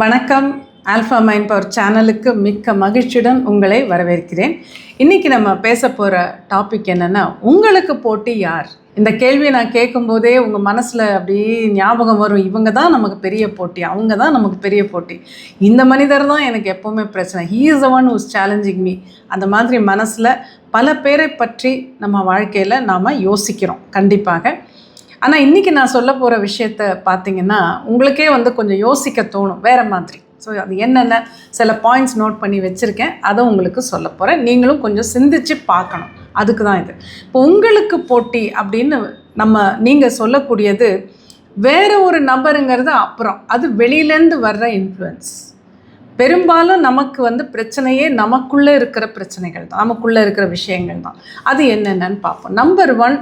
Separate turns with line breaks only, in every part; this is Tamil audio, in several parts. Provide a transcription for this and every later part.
வணக்கம். ஆல்ஃபா மைண்ட் பவர் சேனலுக்கு மிக்க மகிழ்ச்சியுடன் உங்களை வரவேற்கிறேன். இன்றைக்கி நம்ம பேச போகிற டாபிக் என்னென்னா உங்களுக்கு போட்டி யார்? இந்த கேள்வியை நான் கேட்கும்போதே உங்கள் மனசில் அப்படியே ஞாபகம் வரும். இவங்க தான் நமக்கு பெரிய போட்டி அவங்க தான் நமக்கு பெரிய போட்டி. இந்த மனிதர் தான் எனக்கு எப்போவுமே பிரச்சனை. He is one whose challenging me அந்த மாதிரி மனசில் பல பேரை பற்றி நம்ம வாழ்க்கையில் நாம் யோசிக்கிறோம். கண்டிப்பாக. ஆனால் இன்றைக்கி நான் சொல்ல போகிற விஷயத்த பார்த்தீங்கன்னா உங்களுக்கே வந்து கொஞ்சம் யோசிக்க தோணும். வேறு மாதிரி. ஸோ அது என்னென்ன சில பாயிண்ட்ஸ் நோட் பண்ணி வச்சுருக்கேன். அதை உங்களுக்கு சொல்ல போகிறேன் நீங்களும் கொஞ்சம் சிந்திச்சு பார்க்கணும். அதுக்கு தான் இது. இப்போ உங்களுக்கு போட்டி அப்படின்னு நம்ம நீங்கள் சொல்லக்கூடியது வேறு ஒரு நபருங்கிறது அப்புறம். அது வெளியிலேருந்து வர்ற இன்ஃப்ளூயன்ஸ் பெரும்பாலும் நமக்கு வந்து பிரச்சனையே நமக்குள்ளே இருக்கிற பிரச்சனைகள் தான். நமக்குள்ளே இருக்கிற விஷயங்கள் தான். அது என்னென்னு பார்ப்போம். நம்பர் ஒன்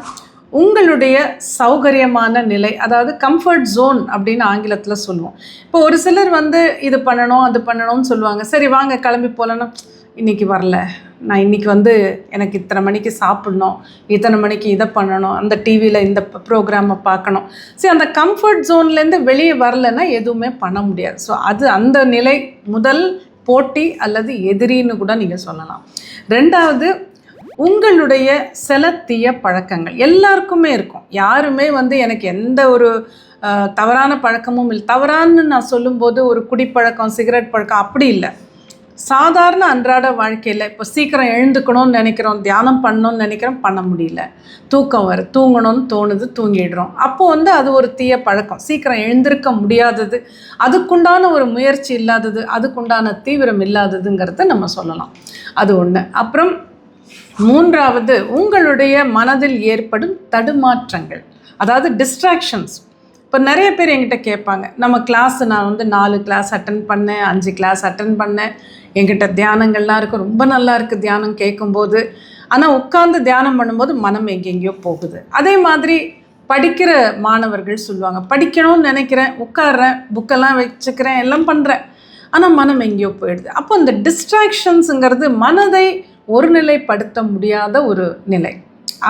உங்களுடைய சௌகரியமான நிலை அதாவது கம்ஃபர்ட் ஜோன் அப்படின்னு ஆங்கிலத்தில் சொல்லுவோம். இப்போ ஒரு சிலர் வந்து இது பண்ணணும் அது பண்ணணும்னு சொல்லுவாங்க. சரி வாங்க கிளம்பி போகலன்னா இன்றைக்கி வரல. நான் இன்றைக்கி வந்து எனக்கு இத்தனை மணிக்கு சாப்பிட்ணும் இத்தனை மணிக்கு இதை பண்ணணும் அந்த டிவியில் இந்த ப்ரோக்ராமை பார்க்கணும். சரி அந்த கம்ஃபர்ட் ஜோன்லேருந்து வெளியே வரலன்னா எதுவுமே பண்ண முடியாது. ஸோ அது அந்த நிலை முதல் போட்டி அல்லது எதிரின்னு கூட நீங்கள் சொல்லலாம். ரெண்டாவது உங்களுடைய சில தீய பழக்கங்கள் எல்லாருக்குமே இருக்கும். யாருமே வந்து எனக்கு எந்த ஒரு தவறான பழக்கமும் இல்லை. தவறான்னு நான் சொல்லும்போது ஒரு குடிப்பழக்கம் சிகரெட் பழக்கம் அப்படி இல்லை. சாதாரண அன்றாட வாழ்க்கையில் இப்போ சீக்கிரம் எழுந்துக்கணும்னு நினைக்கிறோம் தியானம் பண்ணணும்னு நினைக்கிறோம் பண்ண முடியல. தூக்கம் வரும் தூங்கணும்னு தோணுது தூங்கிடுறோம். அப்போது வந்து அது ஒரு தீய பழக்கம். சீக்கிரம் எழுந்திருக்க முடியாதது அதுக்குண்டான ஒரு முயற்சி இல்லாதது அதுக்குண்டான தீவிரம் இல்லாததுங்கிறத நம்ம சொல்லலாம். அது ஒன்று அப்புறம் மூன்றாவது உங்களுடைய மனதில் ஏற்படும் தடுமாற்றங்கள். அதாவது டிஸ்ட்ராக்ஷன்ஸ் இப்போ நிறைய பேர் என்கிட்ட கேட்பாங்க நம்ம கிளாஸ் நான் வந்து நாலு கிளாஸ் அட்டன் பண்ணேன் அஞ்சு கிளாஸ் அட்டன் பண்ணேன். என்கிட்ட தியானங்கள்லாம் இருக்குது ரொம்ப நல்லா இருக்குது தியானம் கேட்கும்போது. ஆனால் உட்காந்து தியானம் பண்ணும்போது மனம் எங்கெங்கேயோ போகுது. அதே மாதிரி படிக்கிற மாணவர்கள் சொல்லுவாங்க படிக்கணும்னு நினைக்கிறேன் உட்கார்றேன் புக்கெல்லாம் வச்சுக்கிறேன் எல்லாம் பண்ணுறேன் ஆனால் மனம் எங்கேயோ போயிடுது. அப்போ இந்த டிஸ்ட்ராக்ஷன்ஸுங்கிறது மனதை ஒருநிலைப்படுத்த முடியாத ஒரு நிலை.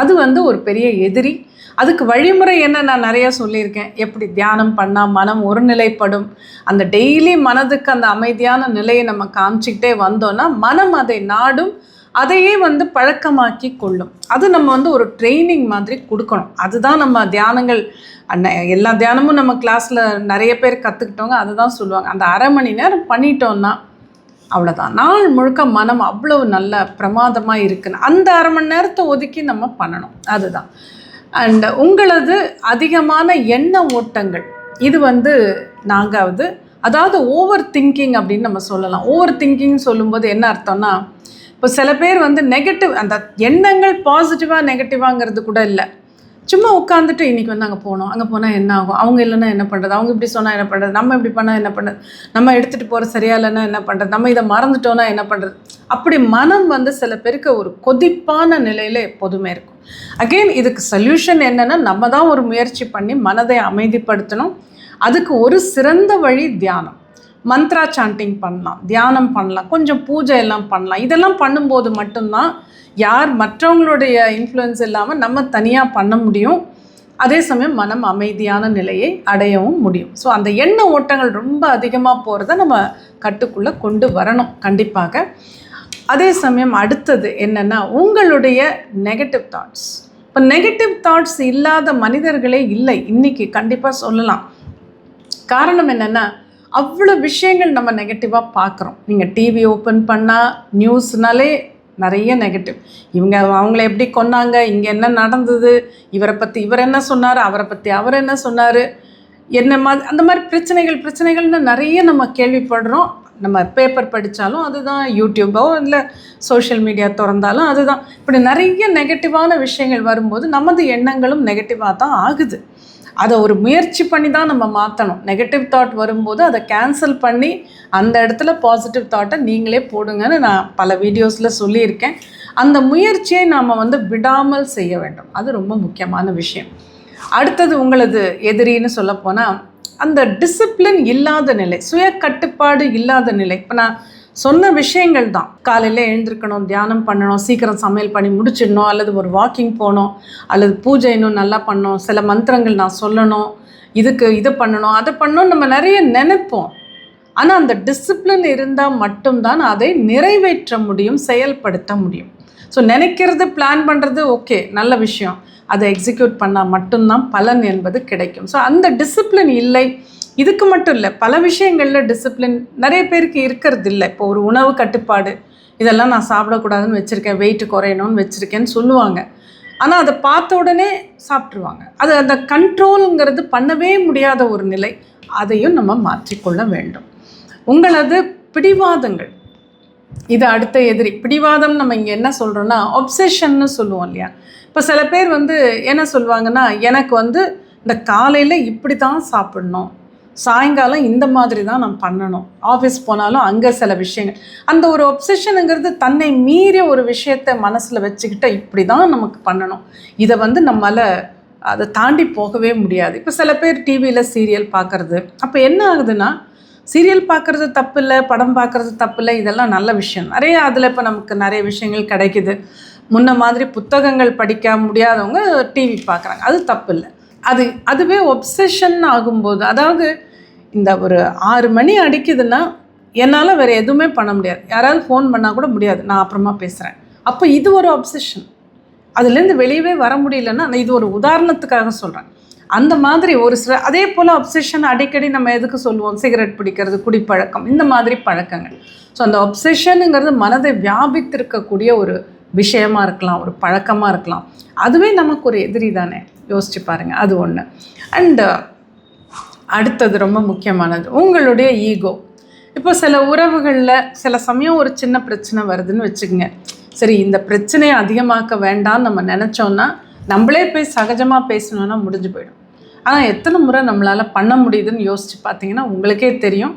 அது வந்து ஒரு பெரிய எதிரி. அதுக்கு வழிமுறை என்ன நான் நிறைய சொல்லியிருக்கேன். எப்படி தியானம் பண்ணால் மனம் ஒருநிலைப்படும். அந்த டெய்லி மனதுக்கு அந்த அமைதியான நிலையை நம்ம காமிச்சிக்கிட்டே வந்தோன்னா மனம் அதை நாடும் அதையே வந்து பழக்கமாக்கி கொள்ளும். அது நம்ம வந்து ஒரு ட்ரைனிங் மாதிரி கொடுக்கணும். அதுதான் நம்ம தியானங்கள். அன்ன எல்லா தியானமும் நம்ம கிளாஸில் நிறைய பேர் கற்றுக்கிட்டவங்க அதை தான் சொல்லுவாங்க. அந்த அரை மணி நேரம் பண்ணிட்டோன்னா அவ்வளோதான் நாள் முழுக்க மனம் அவ்வளவு நல்ல பிரமாதமாக இருக்குன்னு அந்த அரை மணி நேரத்தை ஒதுக்கி நம்ம பண்ணணும். அதுதான். அண்ட் உங்களது அதிகமான எண்ண ஓட்டங்கள். இது வந்து நான்காவது. அதாவது ஓவர் திங்கிங் அப்படின்னு நம்ம சொல்லலாம். ஓவர் திங்கிங் சொல்லும்போது என்ன அர்த்தம்னா இப்போ சில பேர் வந்து நெகட்டிவ் அந்த எண்ணங்கள் பாசிட்டிவாக நெகட்டிவாங்கிறது கூட இல்லை. சும்மா உட்காந்துட்டு இன்றைக்கி வந்து அங்கே போனோம். அங்கே போனால் என்ன ஆகும்? அவங்க இல்லைன்னா என்ன பண்ணுறது அவங்க இப்படி சொன்னால் என்ன பண்ணுறது நம்ம இப்படி பண்ணால் என்ன பண்ணுறது நம்ம எடுத்துகிட்டு போகிற சரியா இல்லைன்னா என்ன பண்ணுறது நம்ம இதை மறந்துட்டோன்னா என்ன பண்ணுறது அப்படி மனம் வந்து சில பேருக்கு ஒரு கொதிப்பான நிலையில் எப்போதுமே இருக்கும். அகெயின் இதுக்கு சொல்யூஷன் என்னென்னா நம்ம தான் ஒரு முயற்சி பண்ணி மனதை அமைதிப்படுத்தணும். அதுக்கு ஒரு சிறந்த வழி தியானம். மந்த்ரா சாண்டிங் பண்ணலாம். தியானம் பண்ணலாம். கொஞ்சம் பூஜை எல்லாம் பண்ணலாம். இதெல்லாம் பண்ணும்போது மட்டும்தான் யார் மற்றவங்களுடைய இன்ஃப்ளூயன்ஸ் இல்லாமல் நம்ம தனியாக பண்ண முடியும். அதே சமயம் மனம் அமைதியான நிலையை அடையவும் முடியும். ஸோ அந்த எண்ண ஓட்டங்கள் ரொம்ப அதிகமாக போகிறத நம்ம கட்டுக்குள்ளே கொண்டு வரணும் கண்டிப்பாக. அதே சமயம் அடுத்தது என்னென்னா உங்களுடைய நெகட்டிவ் தாட்ஸ் இப்போ நெகட்டிவ் தாட்ஸ் இல்லாத மனிதர்களே இல்லை இன்றைக்கி கண்டிப்பாக சொல்லலாம். காரணம் என்னென்னா அவ்வளோ விஷயங்கள் நம்ம நெகட்டிவாக பார்க்குறோம். நீங்கள் டிவி ஓப்பன் பண்ணால் நியூஸ்னாலே நிறைய நெகட்டிவ் இவங்க அவங்கள எப்படி கொன்னாங்க? இங்கே என்ன நடந்தது? இவரை பற்றி இவர் என்ன சொன்னார்? அவரை பற்றி அவர் என்ன சொன்னார்? என்ன மாதிரி அந்த மாதிரி பிரச்சனைகள் பிரச்சனைகள்னு நிறைய நம்ம கேள்விப்படுறோம். நம்ம பேப்பர் படித்தாலும் அதுதான் யூடியூப்போ இல்லை சோஷியல் மீடியா திறந்தாலும் அதுதான். இப்படி நிறைய நெகட்டிவான விஷயங்கள் வரும்போது நமது எண்ணங்களும் நெகட்டிவாக தான் ஆகுது. அதை ஒரு முயற்சி பண்ணி தான் நம்ம மாற்றணும் நெகட்டிவ் தாட் வரும்போது அதை கேன்சல் பண்ணி அந்த இடத்துல பாசிட்டிவ் தாட்டை நீங்களே போடுங்கன்னு நான் பல வீடியோஸில் சொல்லியிருக்கேன். அந்த முயற்சியை நாம் வந்து விடாமல் செய்ய வேண்டும். அது ரொம்ப முக்கியமான விஷயம். அடுத்தது உங்களது எதிரின்னு சொல்லப்போனால் அந்த டிசிப்ளின் இல்லாத நிலை சுய கட்டுப்பாடு இல்லாத நிலை. இப்போ நான் சொன்ன விஷயங்கள் தான். காலையில் எழுந்திருக்கணும் தியானம் பண்ணணும் சீக்கிரம் சமையல் பண்ணி முடிச்சிடணும் அல்லது ஒரு வாக்கிங் போகணும் அல்லது பூஜை இன்னும் நல்லா பண்ணணும் சில மந்திரங்கள் நான் சொல்லணும் இதுக்கு இதை பண்ணணும் அதை பண்ணணும் நம்ம நிறைய நினைப்போம். ஆனால் அந்த டிசிப்ளின் இருந்தால் மட்டும்தான் அதை நிறைவேற்ற முடியும் செயல்படுத்த முடியும். ஸோ நினைக்கிறது பிளான் பண்ணுறது ஓகே நல்ல விஷயம். அதை எக்ஸிக்யூட் பண்ணால் மட்டும்தான் பலன் என்பது கிடைக்கும். ஸோ அந்த டிசிப்ளின் இல்லை. இதுக்கு மட்டும் இல்லை. பல விஷயங்களில் டிசிப்ளின் நிறைய பேருக்கு இருக்கிறது இல்லை. இப்போ ஒரு உணவு கட்டுப்பாடு இதெல்லாம் நான் சாப்பிடக்கூடாதுன்னு வச்சுருக்கேன். வெயிட் குறையணும்னு வச்சுருக்கேன்னு சொல்லுவாங்க. ஆனால் அதை பார்த்த உடனே சாப்பிட்ருவாங்க அது அந்த கண்ட்ரோலுங்கிறது பண்ணவே முடியாத ஒரு நிலை. அதையும் நம்ம மாற்றிக்கொள்ள வேண்டும். உங்களது பிடிவாதங்கள் இது அடுத்த எதிரி. பிடிவாதம் நம்ம இங்கே என்ன சொல்கிறோன்னா ஒப்செஷன்னு சொல்லுவோம் இல்லையா? இப்போ சில பேர் வந்து என்ன சொல்லுவாங்கன்னா எனக்கு வந்து இந்த காலையில் இப்படி தான் சாப்பிடணும். சாயங்காலம் இந்த மாதிரி தான் நான் பண்ணணும். ஆஃபீஸ் போனாலும் அங்கே சில விஷயங்கள். அந்த ஒரு ஒப்செஷனுங்கிறது தன்னை மீறிய ஒரு விஷயத்தை மனசில் வச்சுக்கிட்ட இப்படி தான் நமக்கு பண்ணணும். இதை வந்து நம்மளால் அதை தாண்டி போகவே முடியாது. இப்போ சில பேர் டிவியில் சீரியல் பார்க்குறது அப்போ என்ன ஆகுதுன்னா சீரியல் பார்க்குறது தப்பு இல்லை படம் பார்க்குறது தப்பு இல்லை இதெல்லாம் நல்ல விஷயம். நிறைய அதில் இப்போ நமக்கு நிறைய விஷயங்கள் கிடைக்குது. முன்ன மாதிரி புத்தகங்கள் படிக்க முடியாதவங்க டிவி பார்க்குறாங்க. அது தப்பு இல்லை அது அதுவே ஒப்சஷன் ஆகும்போது அதாவது இந்த ஒரு ஆறு மணி அடிக்குதுன்னா என்னால் வேறு எதுவுமே பண்ண முடியாது. யாராவது ஃபோன் பண்ணால் கூட முடியாது. நான் அப்புறமா பேசுகிறேன் அப்போ இது ஒரு ஒப்சஷன் அதுலேருந்து வெளியவே வர முடியலன்னா இது ஒரு உதாரணத்துக்காக சொல்கிறேன் அந்த மாதிரி ஒரு சில அதே போல் அப்செஷன் அடிக்கடி நம்ம எதுக்கு சொல்லுவோம்? சிகரெட் பிடிக்கிறது குடிப்பழக்கம் இந்த மாதிரி பழக்கங்கள். ஸோ அந்த ஒப்செஷனுங்கிறது மனதை வியாபித்திருக்கக்கூடிய ஒரு விஷயமா இருக்கலாம் ஒரு பழக்கமாக இருக்கலாம். அதுவே நமக்கு ஒரு எதிரி தானே? யோசிச்சு பாருங்கள் அது ஒன்று அண்டு uh, அடுத்தது ரொம்ப முக்கியமானது உங்களுடைய ஈகோ இப்போ சில உறவுகளில் சில சமயம் ஒரு சின்ன பிரச்சனை வருதுன்னு வச்சுக்கோங்க. சரி இந்த பிரச்சனையை அதிகமாக்க வேண்டாம்னு நம்ம நினச்சோன்னா நம்மளே போய் சகஜமாக பேசணுன்னா முடிஞ்சு போயிடும். ஆனால் எத்தனை முறை நம்மளால் பண்ண முடியுதுன்னு யோசித்து பார்த்தீங்கன்னா உங்களுக்கே தெரியும்.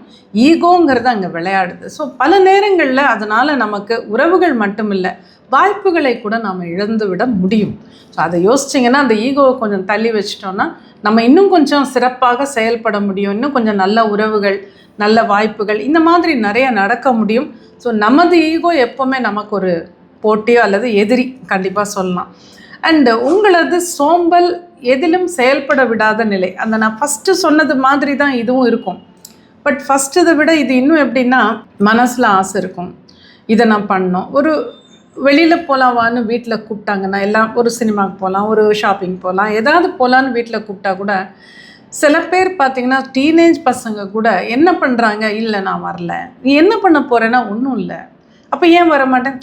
ஈகோங்கிறது அங்கே விளையாடுது. ஸோ பல நேரங்களில் அதனால் நமக்கு உறவுகள் மட்டும் இல்லை வாய்ப்புகளை கூட நாம் இழந்து விட முடியும். ஸோ அதை யோசிச்சிங்கன்னா அந்த ஈகோவை கொஞ்சம் தள்ளி வச்சிட்டோன்னா நம்ம இன்னும் கொஞ்சம் சிறப்பாக செயல்பட முடியும். இன்னும் கொஞ்சம் நல்ல உறவுகள் நல்ல வாய்ப்புகள் இந்த மாதிரி நிறைய நடக்க முடியும். ஸோ நமது ஈகோ எப்போவுமே நமக்கு ஒரு போட்டியோ அல்லது எதிரி கண்டிப்பாக சொல்லலாம். அண்டு உங்களது சோம்பல் எதிலும் செயல்பட விடாத நிலை. அந்த நான் ஃபஸ்ட்டு சொன்னது மாதிரி தான் இதுவும் இருக்கும். பட் ஃபஸ்ட்டு இதை விட இது இன்னும் எப்படின்னா மனசில் ஆசை இருக்கும். இதை நான் பண்ணோம் ஒரு வெளியில் போகலாவான்னு வீட்டில் கூப்பிட்டாங்கன்னா எல்லாம் ஒரு சினிமாவுக்கு போகலாம் ஒரு ஷாப்பிங் போகலாம் ஏதாவது போகலான்னு வீட்டில் கூப்பிட்டா கூட சில பேர் பார்த்தீங்கன்னா டீனேஜ் பசங்க கூட என்ன பண்ணுறாங்க இல்லை நான் வரல. நீ என்ன பண்ண போகிறேன்னா ஒன்றும் இல்லை. அப்போ ஏன் வர மாட்டேன்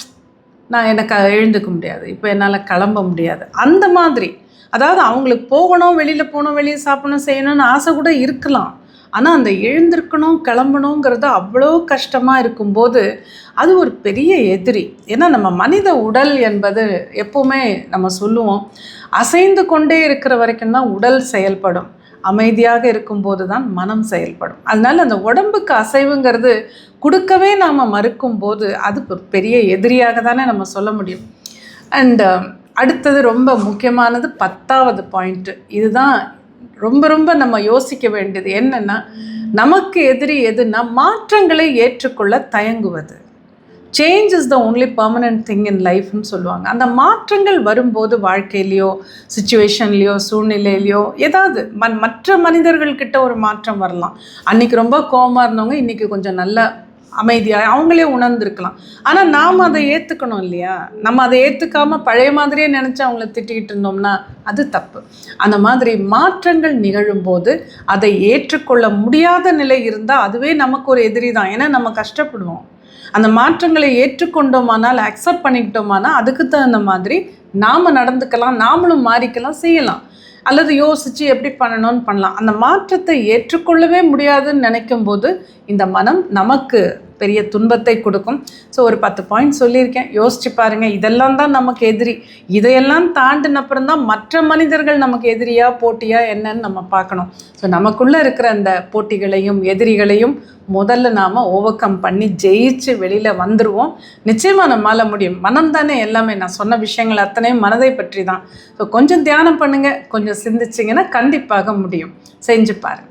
நான் எனக்கு எழுந்துக்க முடியாது. இப்போ என்னால் கிளம்ப முடியாது. அந்த மாதிரி. அதாவது அவங்களுக்கு போகணும் வெளியில் போகணும் வெளியே சாப்பிடணும் செய்யணும்னு ஆசை கூட இருக்கலாம். ஆனால் அந்த எழுந்திருக்கணும் கிளம்பணுங்கிறது அவ்வளோ கஷ்டமாக இருக்கும்போது அது ஒரு பெரிய எதிரி. ஏன்னா நம்ம மனித உடல் என்பது எப்போவுமே நம்ம சொல்லுவோம் அசைந்து கொண்டே இருக்கிற வரைக்கும் தான் உடல் செயல்படும். அமைதியாக இருக்கும்போது தான் மனம் செயல்படும். அதனால் அந்த உடம்புக்கு அசைவுங்கிறது கொடுக்கவே நாம் மறுக்கும்போது அது ஒரு பெரிய எதிரியாக தானே நம்ம சொல்ல முடியும். அண்டு அடுத்தது ரொம்ப முக்கியமானது பத்தாவது பாயிண்ட்டு இதுதான் ரொம்ப ரொம்ப நம்ம யோசிக்க வேண்டியது என்னென்னா நமக்கு எதிரி எதுனா மாற்றங்களை ஏற்றுக்கொள்ள தயங்குவது. Change is the only permanent thing in லைஃப்னு சொல்லுவாங்க. அந்த மாற்றங்கள் வரும்போது வாழ்க்கையிலையோ சுச்சுவேஷன்லேயோ சூழ்நிலையிலையோ ஏதாவது மன் மற்ற மனிதர்கள்கிட்ட ஒரு மாற்றம் வரலாம். அன்றைக்கி ரொம்ப கோமாக இருந்தவங்க இன்றைக்கி கொஞ்சம் நல்ல அமைதியாக அவங்களே உணர்ந்துருக்கலாம். ஆனால் நாம் அதை ஏற்றுக்கணும் இல்லையா? நம்ம அதை ஏற்றுக்காமல் பழைய மாதிரியே நினச்சி அவங்கள திட்டிக்கிட்டு இருந்தோம்னா அது தப்பு. அந்த மாதிரி மாற்றங்கள் நிகழும்போது அதை ஏற்றுக்கொள்ள முடியாத நிலை இருந்தால் அதுவே நமக்கு ஒரு எதிரி தான் ஏன்னா நம்ம கஷ்டப்படுவோம். அந்த மாற்றங்களை ஏற்றுக்கொண்டோமானால் அக்செப்ட் பண்ணிக்கிட்டோமானால் அதுக்கு தகுந்த மாதிரி நாம் நடந்துக்கலாம் நாமளும் மாறிக்கலாம் செய்யலாம். அல்லது யோசித்து எப்படி பண்ணணும்னு பண்ணலாம். அந்த மாற்றத்தை ஏற்றுக்கொள்ளவே முடியாதுன்னு நினைக்கும் போது இந்த மனம் நமக்கு பெரிய துன்பத்தை கொடுக்கும். ஸோ ஒரு பத்து பாயிண்ட் சொல்லியிருக்கேன். யோசிச்சு பாருங்கள் இதெல்லாம் தான் நமக்கு எதிரி. இதையெல்லாம் தாண்டின அப்புறம் தான் மற்ற மனிதர்கள் நமக்கு எதிரியா போட்டியா என்னன்னு நம்ம பார்க்கணும். ஸோ நமக்குள்ளே இருக்கிற அந்த போட்டிகளையும் எதிரிகளையும் முதல்ல நாம் ஓவர் கம் பண்ணி ஜெயிச்சு வெளியில் வந்துடுவோம் நிச்சயமாக நம்மளால் முடியும். மனம் தானே எல்லாமே. நான் சொன்ன விஷயங்கள் அத்தனையும் மனதை பற்றி தான் ஸோ கொஞ்சம் தியானம் பண்ணுங்கள் கொஞ்சம் சிந்திச்சிங்கன்னா கண்டிப்பாக முடியும். செஞ்சு பாருங்கள்